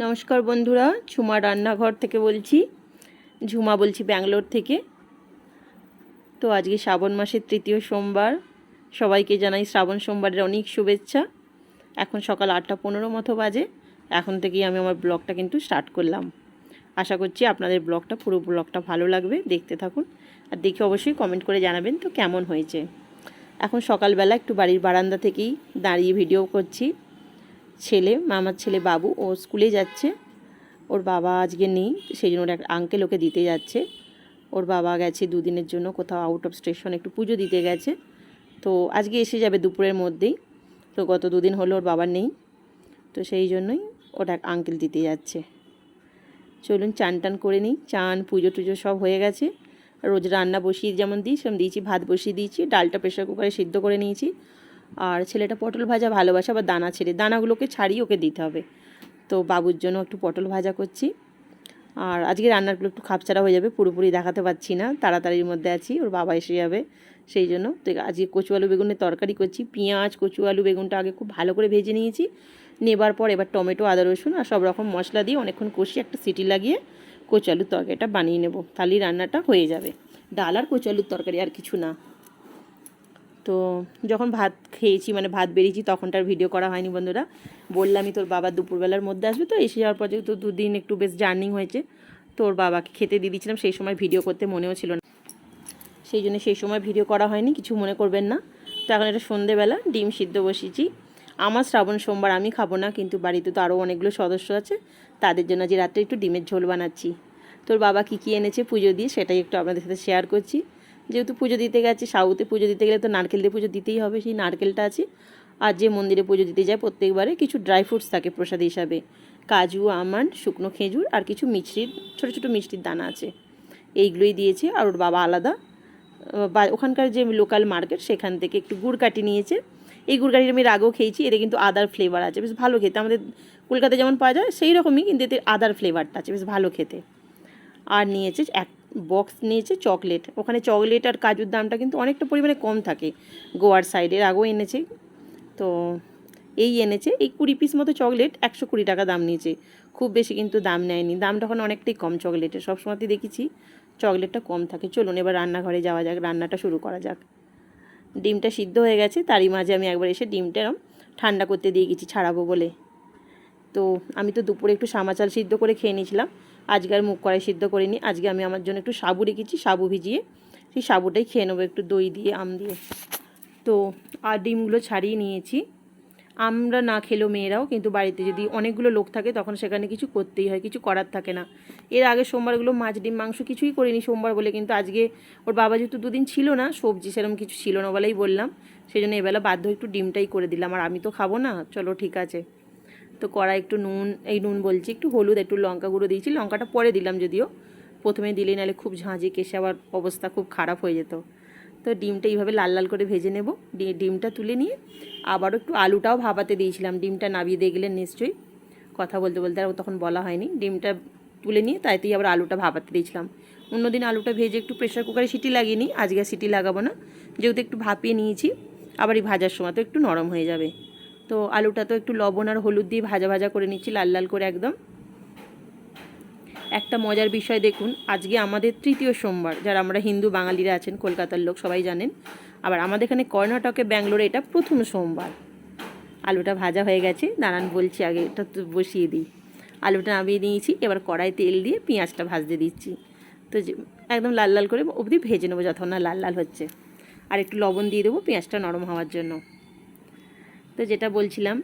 নমস্কার বন্ধুরা, ঝুমা রান্নাঘর থেকে বলছি, ঝুমা বলছি ব্যাঙ্গালোর থেকে। তো আজকে শ্রাবণ মাসের তৃতীয় সোমবার, সবাইকে জানাই শ্রাবণ সোমবারের অনেক শুভেচ্ছা। এখন সকাল আটটা পনেরো মতো বাজে, এখন থেকেই আমি আমার ব্লগটা কিন্তু স্টার্ট করলাম। আশা করছি আপনাদের ব্লগটা, পুরো ব্লগটা ভালো লাগবে, দেখতে থাকুন। আর দেখে অবশ্যই কমেন্ট করে জানাবেন তো কেমন হয়েছে। এখন সকালবেলা একটু বাড়ির বারান্দা থেকেই দাঁড়িয়ে ভিডিও করছি। ছেলে, মামার ছেলে বাবু, ও স্কুলে যাচ্ছে। ওর বাবা আজকে নেই সেই জন্য ওর এক আঙ্কেল ওকে দিতে যাচ্ছে। ওর বাবা গেছে দুদিনের জন্য, কোথাও আউট অফ স্টেশন একটু পুজো দিতে গেছে। তো আজকে এসে যাবে দুপুরের মধ্যেই। তো গত দুদিন হলো ওর বাবা নেই। তো সেই জন্যই ওটা এক আঙ্কেল দিতে যাচ্ছে। চলুন চান টান করে নিই। চান, পুজো টুজো সব হয়ে গেছে। রোজ রান্না বসিয়ে যেমন দিই সেরকম দিয়েছি, ভাত বসিয়ে দিয়েছি, ডালটা প্রেশার কুকারে সিদ্ধ করে নিয়েছি। আর ছেলেটা পটল ভাজা ভালোবাসে, আবার দানা ছেড়ে, দানাগুলোকে ছাড়িয়ে ওকে দিতে হবে। তো বাবুর জন্য একটু পটল ভাজা করছি। আর আজকে রান্নাগুলো একটু খাপছাড়া হয়ে যাবে, পুরোপুরি দেখাতে পারছি না, তাড়াতাড়ির মধ্যে আছি, ওর বাবা এসে যাবে, সেই জন্য। তো আজকে কচু আলু বেগুনের তরকারি করছি, পেঁয়াজ, কচু আলু বেগুনটা আগে খুব ভালো করে ভেজে নিয়েছি, নেবার পর এবার টমেটো, আদা, রসুন আর সব রকম মশলা দিয়ে অনেকক্ষণ কষিয়ে একটা সিটি লাগিয়ে কচু আলুর তরকারিটা বানিয়ে নেব। তাহলেই রান্নাটা হয়ে যাবে। ডাল আর কচু আলুর তরকারি আর কিছু না। তো যখন ভাত খেয়েছি মানে ভাত বেরিয়েছি তখনটার ভিডিও করা হয়নি বন্ধুরা। বললামই তোর বাবা দুপুরবেলার মধ্যে আসবে, তো এসে যাওয়ার পর যেহেতু দুদিন একটু বেশ জার্নিং হয়েছে, তোর বাবাকে খেতে দিয়ে দিয়েছিলাম, সেই সময় ভিডিও করতে মনেও ছিল না। সেই জন্য সেই সময় ভিডিও করা হয়নি, কিছু মনে করবেন না। তো এখন এটা সন্ধেবেলা, ডিম সিদ্ধ বসিয়েছি। আমার শ্রাবণ সোমবার, আমি খাব না, কিন্তু বাড়িতে তো আরও অনেকগুলো সদস্য আছে, তাদের জন্য যে রাত্রে একটু ডিমের ঝোল বানাচ্ছি। তোর বাবা কী কী এনেছে পুজো দিয়ে, সেটাই একটু আপনাদের সাথে শেয়ার করছি। যেহেতু পুজো দিতে গেছি, সাউথে পুজো দিতে গেলে তো নারকেল দিয়ে পুজো দিতেই হবে, সেই নারকেলটা আছে। আর যে মন্দিরে পুজো দিতে যায় প্রত্যেকবারে কিছু ড্রাই ফ্রুটস থাকে প্রসাদ হিসাবে। কাজু, আমন্ড, শুকনো খেজুর আর কিছু মিষ্টির ছোটো ছোটো মিষ্টির দানা আছে। এইগুলোই দিয়েছে আর ওর বাবা আলাদা। বা, ওখানকার যে লোকাল মার্কেট সেখান থেকে একটু গুড় কাটি নিয়েছে। এই গুড় কাঠিটা আমি এর আগেও খেয়েছি, এতে কিন্তু আদার ফ্লেভার আছে, বেশ ভালো খেতে। আমাদের কলকাতায় যেমন পাওয়া যায় সেই রকমই কিন্তু এতে আদার ফ্লেভারটা আছে, বেশ ভালো খেতে। আর নিয়েছে এক বক্স নিয়েছে চকলেট। ওখানে চকলেট আর কাজুর দামটা কিন্তু অনেকটা পরিমাণে কম থাকে গোয়ার সাইডের আগেও এনেছে। তো এই এনেছে, এই কুড়ি পিস মতো চকলেট একশো কুড়ি টাকা দাম নিয়েছে। খুব বেশি কিন্তু দাম নেয়নি। দামটা এখন অনেকটাই কম চকলেটের। সবসময়তেই দেখেছি চকলেটটা কম থাকে। চলুন এবার রান্নাঘরে যাওয়া যাক, রান্নাটা শুরু করা যাক। ডিমটা সিদ্ধ হয়ে গেছে, তারই মাঝে আমি একবার এসে ডিমটা এরম ঠান্ডা করতে দিয়ে গেছি, ছাড়াবো বলে। তো আমি তো দুপুরে একটু সামাচাল সিদ্ধ করে খেয়ে নিয়েছিলাম। আজকে আর মুখ কড়াই সিদ্ধ করিনি। আজকে আমি আমার জন্য একটু সাবু রেখেছি, সাবু ভিজিয়ে। সেই সাবুটাই খেয়ে নেব, একটু দই দিয়ে, আম দিয়ে। তো, আর ডিমগুলো ছাড়িয়ে নিয়েছি। আমরা না খেলেও মেয়েরাও, কিন্তু বাড়িতে যদি অনেকগুলো লোক থাকে, তখন সেখানে কিছু করতেই হয়, কিছু করার থাকে না। এর আগে সোমবারগুলো মাছ, ডিম, মাংস কিছুই করিনি সোমবার বলে, কিন্তু আজকে ওর বাবা যেহেতু দুদিন ছিল না, সবজি সেরকম কিছু ছিল না বলেই বললাম। সেই জন্য এবেলা বাধ্য একটু ডিমটাই করে দিলাম, আর আমি তো খাব না। চলো, ঠিক আছে। তো কড়াই একটু নুন, এই নুন বলছি, একটু হলুদ, একটু লঙ্কা গুঁড়ো দিয়েছি, লঙ্কাটা পরে দিলাম যদিও, প্রথমে দিলে নাহলে খুব ঝাঁঝে কেসে আবার অবস্থা খুব খারাপ হয়ে যেত। তো ডিমটা এইভাবে লাল লাল করে ভেজে নেব ডিমটা তুলে নিয়ে আবারও একটু আলুটাও ভাবাতে দিয়েছিলাম, ডিমটা নাবিয়ে দিয়ে গেলেন নিশ্চয়ই, কথা বলতে বলতে আর তখন বলা হয়নি, ডিমটা তুলে নিয়ে তাইতেই আবার আলুটা ভাবাতে দিয়েছিলাম। অন্যদিন আলুটা ভেজে একটু প্রেশার কুকারে সিটি লাগিয়ে নিই, আজকে সিটি লাগাবো না, যেহেতু একটু ভাপিয়ে নিয়েছি, আবার এই ভাজার সময় তো একটু নরম হয়ে যাবে। তো আলুটা তো একটু লবণ আর হলুদ দিয়ে ভাজা ভাজা করে নিচ্ছি, লাল লাল করে একদম। একটা মজার বিষয় দেখুন, আজকে আমাদের তৃতীয় সোমবার, যারা আমরা হিন্দু বাঙালিরা আছেন, কলকাতার লোক সবাই জানেন। আবার আমাদের এখানে কর্ণাটকে ব্যাঙ্গালোরে এটা প্রথম সোমবার। আলুটা ভাজা হয়ে গেছে দাঁড়ান বলছি আগে এটা তো বসিয়ে দিই। আলুটা নামিয়ে নিয়েছি এবার কড়াই তেল দিয়ে পেঁয়াজটা ভাজতে দিচ্ছি। তো একদম লাল লাল করে অবধি ভেজে নেব, যতক্ষণ না লাল লাল হচ্ছে। আর একটু লবণ দিয়ে দেবো পেঁয়াজটা নরম হওয়ার জন্য। তো যেটা বলছিলাম,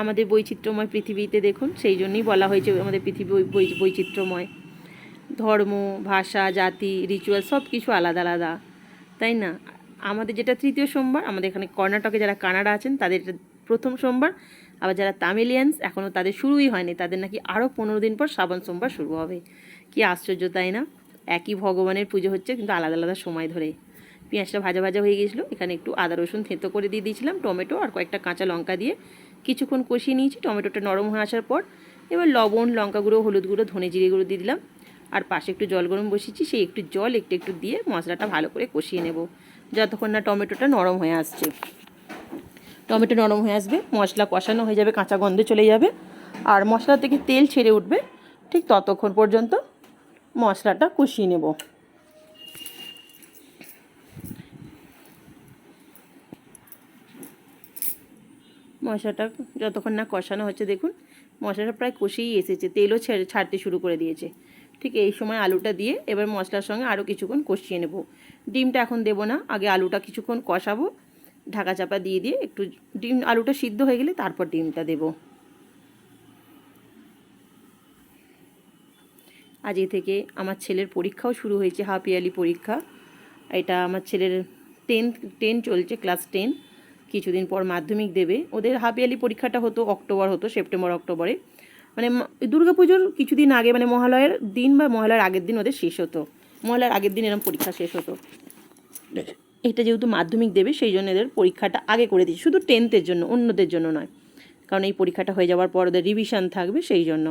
আমাদের বৈচিত্র্যময় পৃথিবীতে দেখুন, সেই জন্যই বলা হয়েছে আমাদের পৃথিবী বৈচিত্র্যময়। ধর্ম, ভাষা, জাতি রিচুয়াল সব কিছু আলাদা আলাদা, তাই না? আমাদের যেটা তৃতীয় সোমবার, আমাদের এখানে কর্ণাটকে যারা কানাডা আছেন, তাদের প্রথম সোমবার, আবার যারা তামিলিয়ানস এখনও তাদের শুরুই হয়নি, তাদের নাকি আরও পনেরো দিন পর শ্রাবণ সোমবার শুরু হবে। কি আশ্চর্য, তাই না? একই ভগবানের পুজো হচ্ছে কিন্তু আলাদা আলাদা সময় ধরে। পেঁয়াজটা ভাজা ভাজা হয়ে গিয়েছিল এখানে একটু আদা, রসুন থেঁতো করে দিয়ে দিয়েছিলাম টমেটো আর কয়েকটা কাঁচা লঙ্কা দিয়ে। কিছুক্ষণ কষিয়ে নিয়েছি, টমেটোটা নরম হয়ে আসার পর এবার লবণ, লঙ্কা গুঁড়ো, হলুদ গুঁড়ো, ধনে জিরে গুঁড়ো দিয়ে দিলাম। আর পাশে একটু জল গরম বসিয়েছি, সেই একটু জল একটু একটু দিয়ে মশলাটা ভালো করে কষিয়ে নেব। যতক্ষণ না টমেটোটা নরম হয়ে আসছে। টমেটো নরম হয়ে আসবে, মশলা কষানো হয়ে যাবে, কাঁচা গন্ধে চলে যাবে। আর মশলা থেকে তেল ছেড়ে উঠবে, ঠিক ততক্ষণ পর্যন্ত মশলাটা কষিয়ে নেব। মশলাটা যতক্ষণ না কষানো হচ্ছে, দেখুন, মশলাটা প্রায় কষিয়েই এসেছে, তেলও ছেড়ে, ছাড়তে শুরু করে দিয়েছে। ঠিক এই সময় আলুটা দিয়ে এবার মশলার সঙ্গে আরও কিছুক্ষণ কষিয়ে নেব। ডিমটা এখন দেবো না, আগে আলুটা কিছুক্ষণ কষাবো, ঢাকা চাপা দিয়ে দিয়ে একটু ডিম, আলুটা সিদ্ধ হয়ে গেলে তারপর ডিমটা দেব। আজ থেকে আমার ছেলের পরীক্ষাও শুরু হয়েছে, হাফ ইয়ারলি পরীক্ষা। এটা আমার ছেলের টেন্থ টেন চলছে ক্লাস টেন কিছুদিন পর মাধ্যমিক দেবে। ওদের হাফ ইয়ারলি পরীক্ষাটা হতো অক্টোবর হতো, সেপ্টেম্বর, অক্টোবরে। মানে দুর্গা পুজোর কিছুদিন আগে মানে মহালয়ের দিন বা মহালয়ার আগের দিন ওদের শেষ হতো। মহালয়ার আগের দিন এরকম পরীক্ষা শেষ হতো। এটা যেহেতু মাধ্যমিক দেবে, সেই জন্য এদের পরীক্ষাটা আগে করে দিয়েছে। শুধু টেন্থের জন্য, অন্যদের জন্য নয়। কারণ এই পরীক্ষাটা হয়ে যাওয়ার পর ওদের রিভিশন থাকবে সেই জন্য।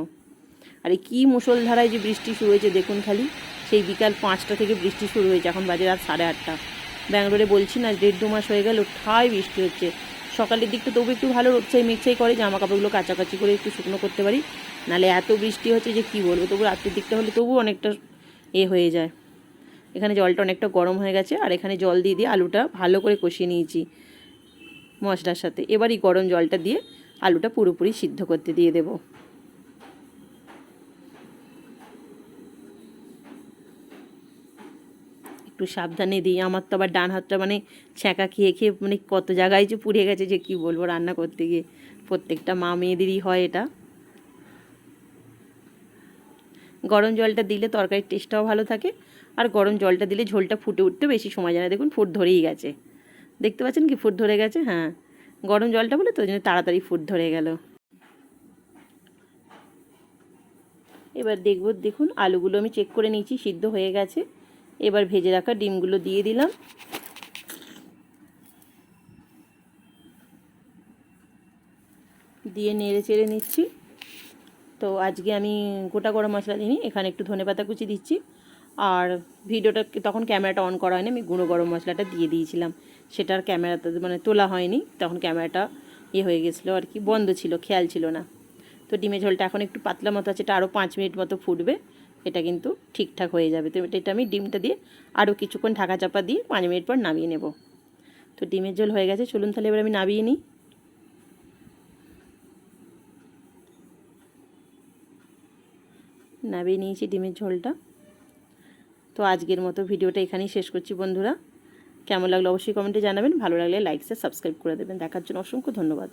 আর কী মুসলধারায় যে বৃষ্টি শুরু হয়েছে, দেখুন খালি। সেই বিকাল পাঁচটা থেকে বৃষ্টি শুরু হয়েছে, এখন বাজে রাত সাড়ে আটটা। ব্যাঙ্গালোরে বলছি না, দেড় দু মাস হয়ে গেল, ঠাই বৃষ্টি হচ্ছে। সকালের দিকটা তবু একটু ভালো রোদচাই মেঘচাই করে জামা কাপড়গুলো কাচাকাচি করে একটু শুকনো করতে পারি। নাহলে এত বৃষ্টি হচ্ছে যে কী বলব, তবু রাত্রির দিকটা হলে তবু অনেকটা এ হয়ে যায়। এখানে জলটা অনেকটা গরম হয়ে গেছে, আর এখানে জল দিয়ে দিয়ে আলুটা ভালো করে কষিয়ে নিয়েছি মশলার সাথে। এবার এই গরম জলটা দিয়ে আলুটা পুরোপুরি সিদ্ধ করতে দিয়ে দেবো। একটু সাবধানে দিই। আমার তো আবার ডান হাতটা মানে ছ্যাঁকা খেয়ে খেয়ে মানে কত জায়গায় যে পুড়ে গেছে যে কী বলব রান্না করতে গিয়ে। প্রত্যেকটা মা মেয়েদেরই হয় এটা। গরম জলটা দিলে তরকারির টেস্টটাও ভালো থাকে। আর গরম জলটা দিলে ঝোলটা ফুটে উঠতে বেশি সময় যায় না। দেখুন ফুট ধরেই গেছে। দেখতে পাচ্ছেন কি ফুট ধরে গেছে? হ্যাঁ। গরম জলটা বলে তো জন্য তাড়াতাড়ি ফুট ধরে গেল। এবার দেখব, দেখুন আলুগুলো আমি চেক করে নিয়েছি, সিদ্ধ হয়ে গেছে। এবার ভেজে রাখা ডিমগুলো দিয়ে দিলাম। দিয়ে নেড়ে চেড়ে নিচ্ছি। তো আজকে আমি গোটা গরম মশলা দিইনি, এখানে একটু ধনে পাতা কুচি দিচ্ছি। আর ভিডিওটা তখন ক্যামেরাটা অন করা হয়নি, আমি গুঁড়ো গরম মশলাটা দিয়ে দিয়েছিলাম। সেটার ক্যামেরাতে মানে তোলা হয়নি, তখন ক্যামেরাটা ইয়ে হয়ে গেছিল আর কি, বন্ধ ছিল, খেয়াল ছিল না। তো ডিমের ঝোলটা এখন একটু পাতলা মতো আছে, এটা আরও পাঁচ মিনিট মতো ফুটবে। এটা কিন্তু ঠিকঠাক হয়ে যাবে। তো এটা আমি ডিমটা দিয়ে আরও কিছুক্ষণ ঢাকা চাপা দিয়ে পাঁচ মিনিট পর নামিয়ে নেব। তো ডিমের ঝোল হয়ে গেছে। চলুন তাহলে এবার আমি নামিয়ে নিই। নামিয়ে নিয়েছি ডিমের ঝোলটা। তো আজকের মতো ভিডিওটা এখানেই শেষ করছি বন্ধুরা। কেমন লাগল অবশ্যই কমেন্টে জানাবেন। ভালো লাগলে লাইক সাবস্ক্রাইব করে দেবেন। দেখার জন্য অসংখ্য ধন্যবাদ।